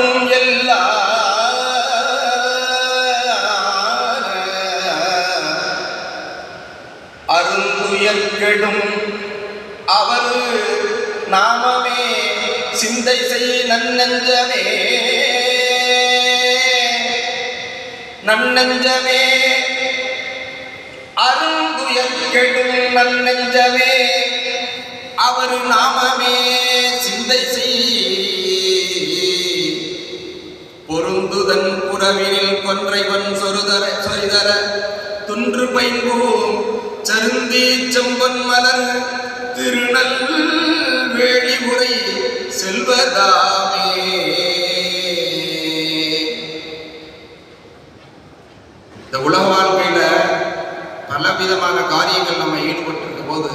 உலகம் எல்லாம் அருந்துயர்கெடும் அவர் நாமமே சிந்தை செய் நன்னஞ்சமே. நன்னஞ்சமே. அருந்துயர்கெடும் நன்னஞ்சமே. அவர் நாம பொருந்துதன் புறவினில் கொன்றைவன் சொருதர சொரிதர துன்று பைங்கூம் சருந்தி செம்பொன் மலர். திருநல் வேலி உரை செல்வதாமே. இந்த உலக வாழ்க்கையில பலவிதமான காரியங்கள் நம்ம ஈடுபட்டிருக்கும் போது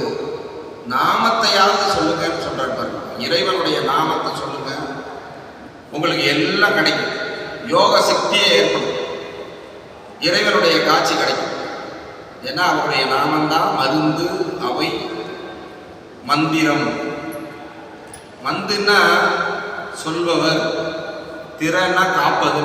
நாமத்தையாவது சொல்லுங்கன்னு சொல்றாரு பாருங்க. இறைவனுடைய நாமத்தை சொல்லுங்க. உங்களுக்கு எல்லாம் கிடைக்கும். யோக சக்தியே ஏற்படும். இறைவனுடைய காட்சி கிடைக்கும். ஏன்னா அவருடைய நாமந்தான் மருந்து அவை மந்திரம். மந்துன்னா சொல்பவர் திறன்னா காப்பது